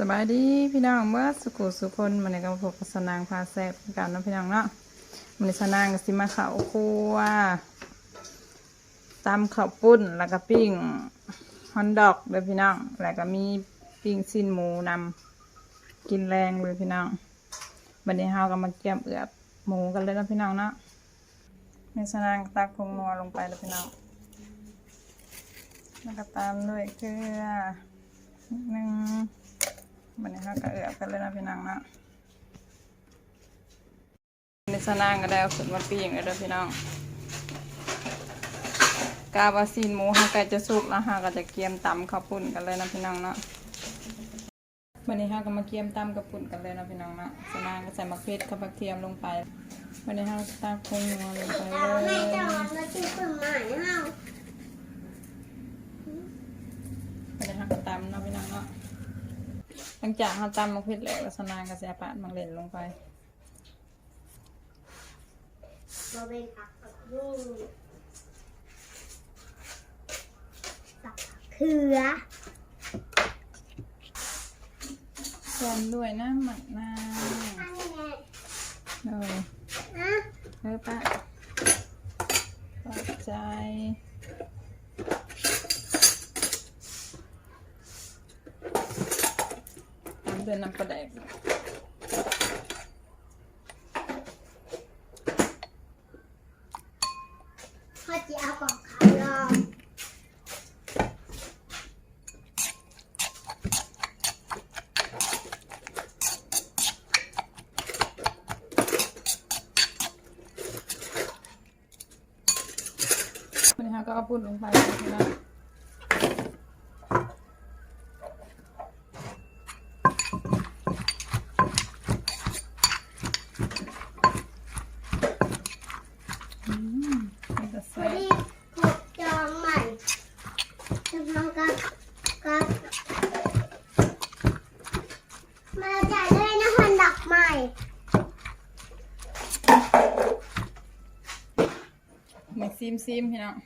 สบายดีพี่น้องเมื่อสุขุสุคนมันในกำพกสนางพาแซบกันนะพี่น้องเนาะมันในสนางก็สิมาข้าวคั่วตำข้าวปุ้นแล้วก็ปิ้งฮอนดอกเลยพี่น้องแล้วก็มีปิ้งสิ้นหมูนำกินแรงเลยพี่น้องบันนี้เฮาก็มาเกี่ยมเอือบหมูกันเลยนะพี่น้องเนาะในสนางก็ตักพงนัวลงไปเลยพี่น้องแล้วก็ตามด้วยเกลือนิดนึง วันนี้เราก็เอือบกันเลยนะพี่นางนะในสนางก็ได้เอาขึ้นมาปิ้งเลยเด้อพี่น้องกาบาซีนหมูเขาใกล้จะสุกแล้วฮะก็จะเกียมตำข้าวปุ้นกันเลยนะพี่น้องนะวันนี้เราก็มาเกียมตำข้าวปุ้นกันเลยนะพี่น้องนะสนางก็ใส่มะเขือกับผักเทียมลงไปวันนี้เราตักพงนัวลงไปเลยจอดมาที่ต้นไม้เฮาวันนี้เราก็ตำนะพี่น้องเนาะ ลังจากเราตำมะเขือแล้วแล้วสนางก็ใส่ปาดมังเล่นลงไปบ่เป็นผักผักบุ้งสับผักเขือแซมด้วยนะหมักนาวอันนี้ไงเลยนะเฮ้ยป้า น้ำปลาแดกพ่อจะเอาของขาวลองวันนี้ฮะก็เอาปุ่นลงไปนะอืมมันจะ พอ แซ่บ ดีขุดจองใหม่จะทำกับกับมาจ่ายด้วยนะคนดอกใหม่ มา ซิมซิมพี่น้อง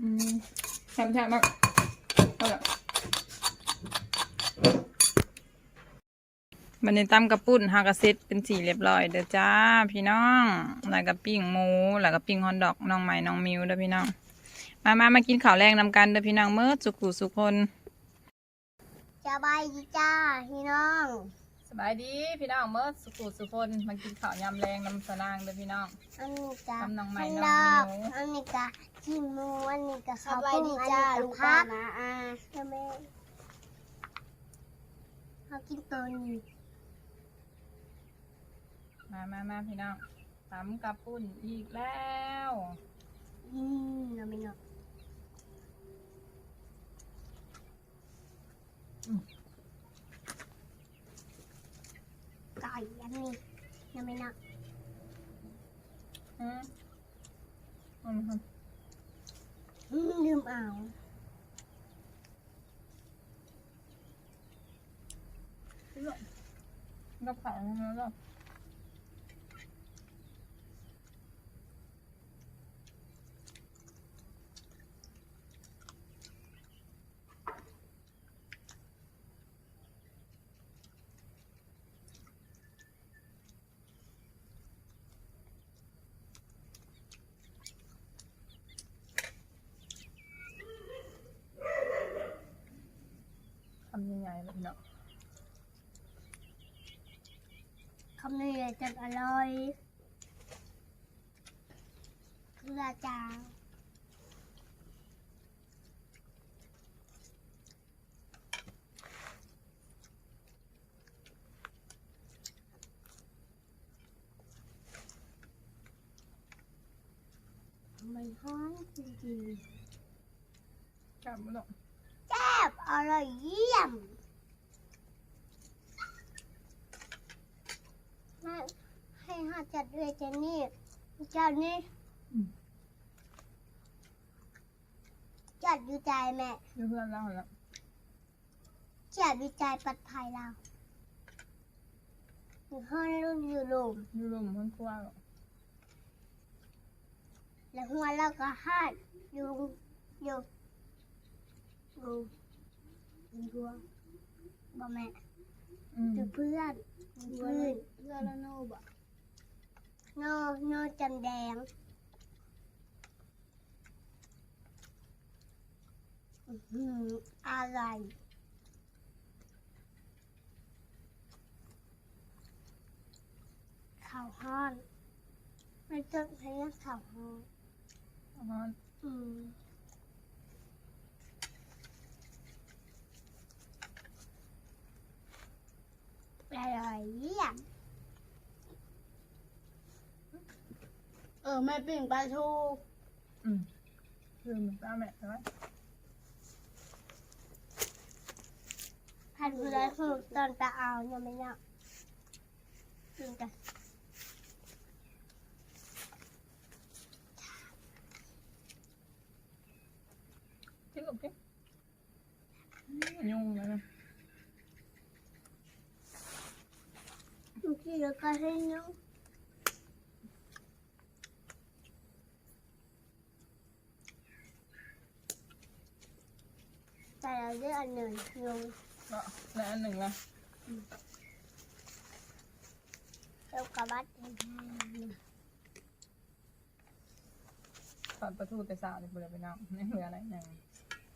อืมแซ่บแซ่บมากเอาละมันในตำกระปุ้นฮากระเซ็ตเป็นสีเรียบร้อยเด้อจ้า พี่น้องแล้วก็ปิ้งหมูแล้วก็ปิ้งฮอนดอกน้องใหม่น้องมิวเด้อพี่น้อง มามามากินข้าวแรงนำกันเด้อพี่น้องเมื่อสุขุสุคนสบายดีจ้า พี่น้อง สบายดีพี่น้องเมื่อสุขุสุคนมากินข้าวยำแรงนำสนางเด้อพี่น้อง อันนี้กะทำน้องใหม่ข้างน้ดองอกมิวอันนี้กะจิ้มมูอันนี้กะข้าวสบายปุ้งดีอันจ้านี้ลุกะงพัป้ากนะอาใช่ไหมเขากินตัวนี้มามามาพี่น้องตำกระปุ้นอีกแล้วอืมเราไม่เนาะ ไก่อันนี้เราไม่เนาะอืมอืมอืมลืมเอากับข้าวแล้วก็ ทำยังไงล่ะพี่น้องคำนี้จะอร่อยเกลือจางมันหอมจริงๆกลับมาหรอก แซ่บอร่อยเยี่ยมแม่ให้ห้า จัดด้วยเจนนี่เจ้านี่จัดอยู่ใจแม่เพื่อนๆเล่าแล้วจัดอยู่ใจปัดภัยเราอยู่ห้องรุ่นอยู่ลมอยู่รวมเพื่อนครัวหรอกแล้วหัวเราก็ห้าอยู่อยู่รูเป็นบัวบ่แม่อืมคือเพื่อนเพื่อน เพื่อนแล้วโนบ่ โนโนจำแดงอื้อหืออะไรข่าวฮ้อนไม่ต้องใช้ข่าวฮ้อนอ๋ออืมอะไรเนี่ยเออแม่ปิ่งปลาทูอืมคือมันตาแม่ใช่ไหมพันธุ์แล้วคือตอนตาเอายังไม่เนี่ยกินกันที่กับที่ยุ่งเลยนะเมื่อกี้เราก็ให้น้อง แต่เราเลือกอันหนึ่งยงก็แล้วอันหนึ่งละเท่ากับบัตรตอนประทูแต่สาวเนี่ยเปลือกไปน้องไม่เหลืออะไรหนึ่ง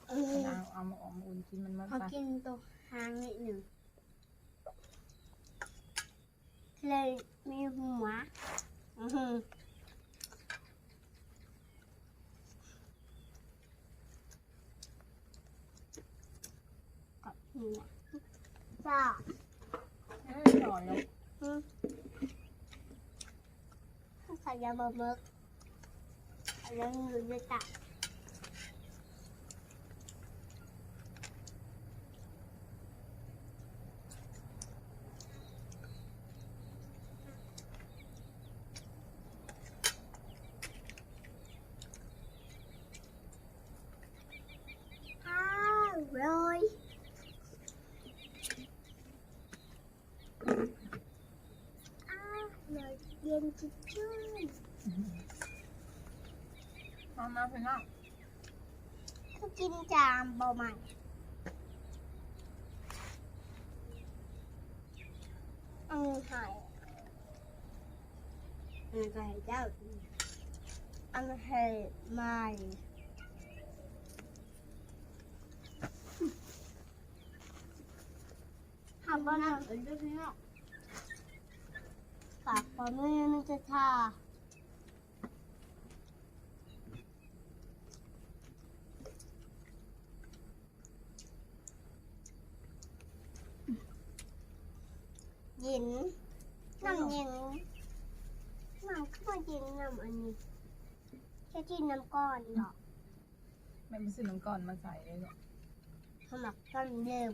เอเอาอเอามาออกมาอุ่นกินมันมาเขาไปกินตัวหางนิดหนึ่งเลยมีหัวอื้อหือกับหัวจ้า เอ้ย หน่อยเนาะอืมใส่ยาบะเบิกแล้วอยู่ในตาอ้าวโรยอ้าว เลยเย็นจุดชื่นเอามาพี่น้องก็กินจามบ่ใหม่อันนี้หายอันนั้นก็ให้เจ้าอันนี้หายใหม่ทำบ้านเอ้ยเจ้าพี่น้อง ฝากความไม่นึกจะท่าเย็นน้ำเย็นน้ำขึ้นมาเย็นน้ำอันนี้แค่กินน้ำก้อนหรอก แม่ไปซื้อน้ำก่อนมาใส่เลยเนาะสมัครก้อนเดิม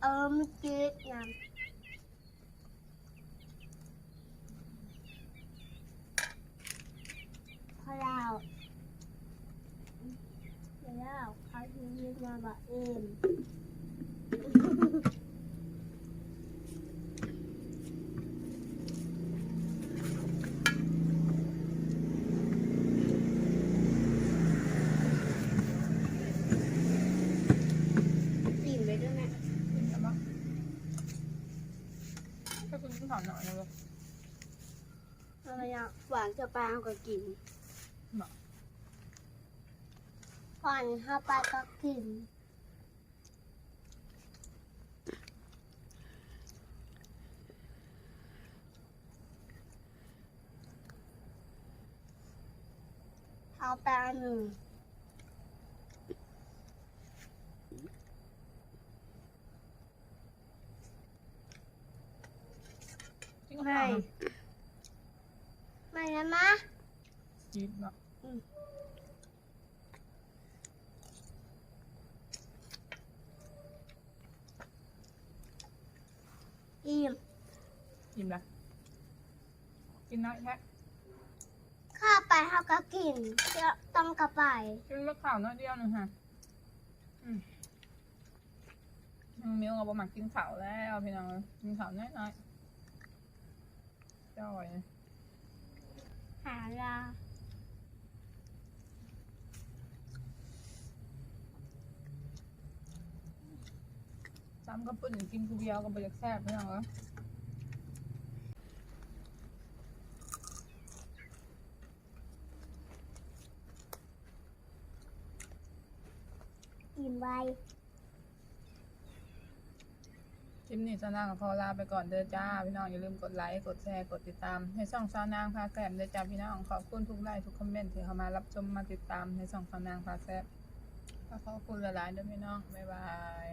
เออมันจืดน้พอแล้วแล้วเขาจะยืนมาบอกเอ็มปิ่งไปด้วยแม่ กินแล้วปะถ้าคุณกินข้าวหน่อยนะลูก อะไรอะหวานจะปลาเอาก็กินก่อนเข้าไปก็กินเอาไปอันหนึ่งกินข้าวไม่ นะมะกินเนาะอิ่มกินละกินน้อยแค่ข้าไปเขาก็กินเดี๋ยวต้องกลับไปกินลูกข้าวน้อยเดียวหนึงค่ะอืมอืมมิวกับบ่มักกินข้าวแล้วพี่น้องกินข้าวน้อยๆจ้อย หาลาำก็ปุ่นกินผู้เดียวก็บ่อยากแซ่บพี่น้องเอ้ยกินไวคลิปนี้ซาวนางกับพอลาไปก่อนเด้อจ้า พี่น้องอย่าลืมกดไลค์กดแชร์กดติดตาม ให้ช่องซาวนางพาแซ่บเด้อจ้าพี่น้องขอบคุณทุกไลค์ทุกคอมเมนต์ที่เข้ามารับชมมาติดตามในช่องซาวนางพาแซ่บขอขอบคุณหลายๆเด้อพี่น้องบ๊ายบาย